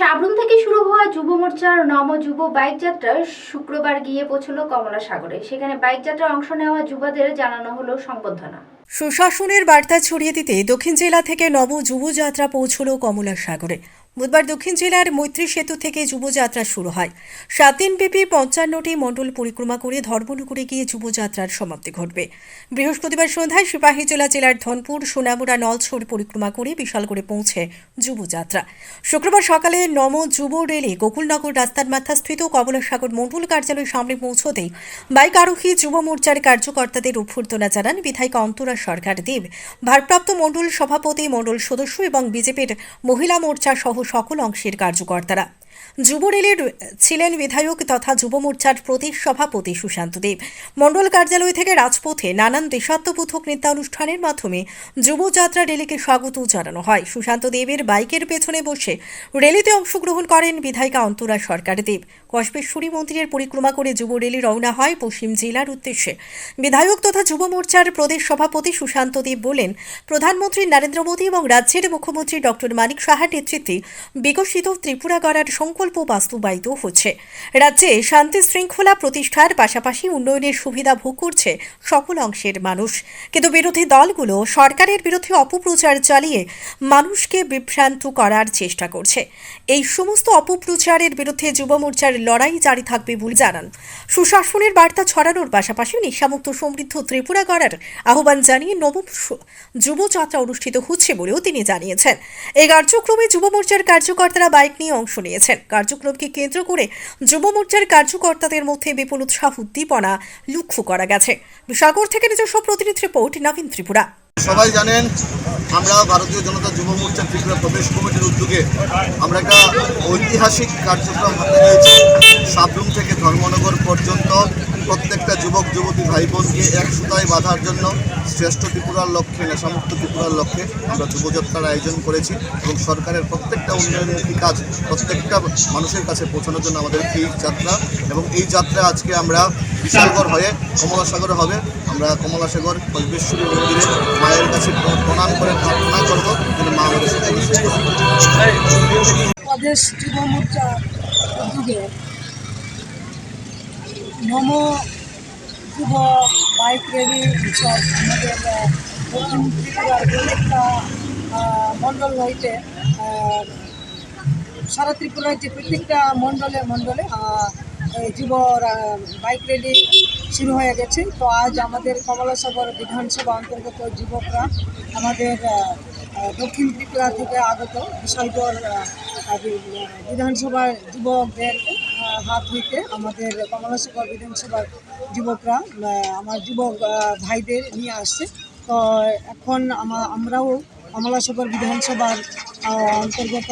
সাবরুম থেকে শুরু হওয়া যুব মোর্চার নম যুব বাইক যাত্রা শুক্রবার গিয়ে পৌঁছলো কমলা সাগরে। সেখানে বাইক যাত্রায় অংশ নেওয়া যুবদের জানানো হলো সংবর্ধনা। সুশাসনের বার্তা ছড়িয়ে দিতে দক্ষিণ জেলা থেকে নব যুবযাত্রা পৌঁছল কমলা সাগরে। বুধবার দক্ষিণ জেলার মৈত্রী সেতু থেকে যুবযাত্রা শুরু হয়। সাত দিনব্যাপী পঞ্চান্নটি মণ্ডল পরিক্রমা করে ধর্মনগরে গিয়ে যুবযাত্রার সমাপ্তি ঘটবে। বৃহস্পতিবার সন্ধ্যায় সিপাহীজলা জেলার ধনপুর, সোনামুড়া, নলছড় পরিক্রমা করে বিশালগড়ে পৌঁছে যুবযাত্রা। শুক্রবার সকালে নম যুব রেলে গোকুলনগর রাস্তার মাথাস্থিত কমলাসাগর মণ্ডল কার্যালয়ের সামনে পৌঁছতেই বাইক আরোহী যুব মোর্চার কার্যকর্তাদের অভ্যর্থনা জানান বিধায়িকা অন্তরা সরকার দেব। ভারপ্রাপ্ত মণ্ডল সভাপতি, মণ্ডল সদস্য এবং বিজেপির মহিলা মোর্চা সহ সকল অংশের কার্যকর্তারা। যুব রেলের ছিলেন বিধায়ক তথা যুব মোর্চার প্রদেশ সভাপতি সুশান্ত দেব। মণ্ডল কার্যালয় থেকে রাজপথে নানান দেশাত্মবোধক নৃত্যানুষ্ঠানের মাধ্যমে যুবযাত্রা রেলিকে স্বাগত জানানো হয়। সুশান্ত দেবের বাইকের পেছনে বসে রেলিতে অংশগ্রহণ করেন বিধায়িকা অন্তরা সরকার দেব। কসবেশ্বরী মন্দিরের পরিক্রমা করে যুব রেলি রওনা হয় পশ্চিম জেলার উদ্দেশ্যে। বিধায়ক তথা যুব মোর্চার প্রদেশ সভাপতি সুশান্ত দেব বলেন, প্রধানমন্ত্রী নরেন্দ্র মোদী এবং রাজ্যের মুখ্যমন্ত্রী ডক্টর মানিক সাহার নেতৃত্বে বিকশিত ত্রিপুরা গড়ার সংকল্প বাস্তবায়িত হচ্ছে। রাজ্যে শান্তি শৃঙ্খলা প্রতিষ্ঠার পাশাপাশি উন্নয়নের সুবিধা ভোগ করছে সকল অংশের মানুষ। কিন্তু বিরোধী দলগুলো সরকারের বিরুদ্ধে অপপ্রচার চালিয়ে মানুষকে বিভ্রান্ত করার চেষ্টা করছে। এই সমস্ত অপপ্রচারের বিরুদ্ধে যুব মোর্চার লড়াই জারি থাকবে বলে জানান। সুশাসনের বার্তা ছড়ানোর পাশাপাশি নেশামুক্ত সমৃদ্ধ ত্রিপুরা গড়ার আহ্বান জানিয়ে নবম যুবযাত্রা অনুষ্ঠিত হচ্ছে বলেও তিনি জানিয়েছেন। এই কার্যক্রমে যুব মোর্চার কার্যকর্তারা বাইক নিয়ে অংশ নিয়েছেন। কার্যক্রমকে কেন্দ্র করে যুব মোর্চার কার্যকর্তাদের মধ্যে বিপুল উৎসাহ, উদ্দীপনা লক্ষ্য করা গেছে। সাগর থেকে নিজস্ব প্রতিনিধি রিপোর্ট, নবীন ত্রিপুরা। সবাই জানেন, আমরা ভারতীয় জনতা যুব মোর্চা ত্রিপুরা প্রদেশ কমিটির উদ্যোগে আমরা একটা ঐতিহাসিক কার্যক্রম হাতে নিয়েছি। সাবরুম থেকে ধর্মনগর পর্যন্ত ভাই বোনকে এক সুতায় বাঁধার জন্য শ্রেষ্ঠ ত্রিপুরার লক্ষ্যে, নেশামুক্ত ত্রিপুরার লক্ষ্যে আমরা যুবযাত্রার আয়োজন করেছি এবং সরকারের প্রত্যেকটা উন্নয়নমুখী কাজ, প্রত্যেকটা মানুষের কাছে পৌঁছানোর জন্য আমাদের এই যাত্রা এবং এই যাত্রা আজকে আমরা বিশালগড় হয়ে কমলাসাগরে হবে। আমরা কমলাসাগর কল্পেশ্বরী মন্দিরে মায়ের কাছে প্রণাম করে প্রার্থনা করব কিন্তু মা আমাদের সাথে মোর্চা যুব বাইক র্যালি উৎসব আমাদের দক্ষিণ ত্রিপুরার প্রত্যেকটা মণ্ডল হইতে সারা ত্রিপুরার যে প্রত্যেকটা মণ্ডলে মণ্ডলে যুব বাইক র্যালি শুরু হয়ে গেছে। তো আজ আমাদের কমলাসাগর বিধানসভা অন্তর্গত যুবকরা আমাদের দক্ষিণ ত্রিপুরা থেকে আগত বিশালগড় বিধানসভার যুবকদের আহ, হাত হইতে আমাদের কমলাসাগর বিধানসভার যুবকরা আমার যুবক ভাইদের নিয়ে আসছে। তো এখন আমা- আমরাও কমলাসাগর বিধানসভার অন্তর্গত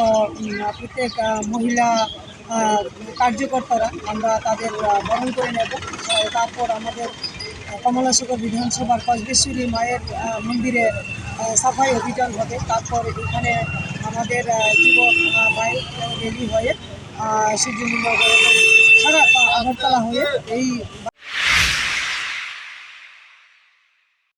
প্রত্যেক মহিলা কার্যকর্তারা আমরা তাদের বরণ করে নেব। তারপর আমাদের আহ, কমলাসাগর বিধানসভার কসবেশ্বরী মায়ের মন্দিরে সাফাই অভিযান হবে। তারপর এখানে আমাদের যুবক বাইক রেডি হয়ে আহ, সূর্যমন্দির সারা আগরতলা হয়ে এই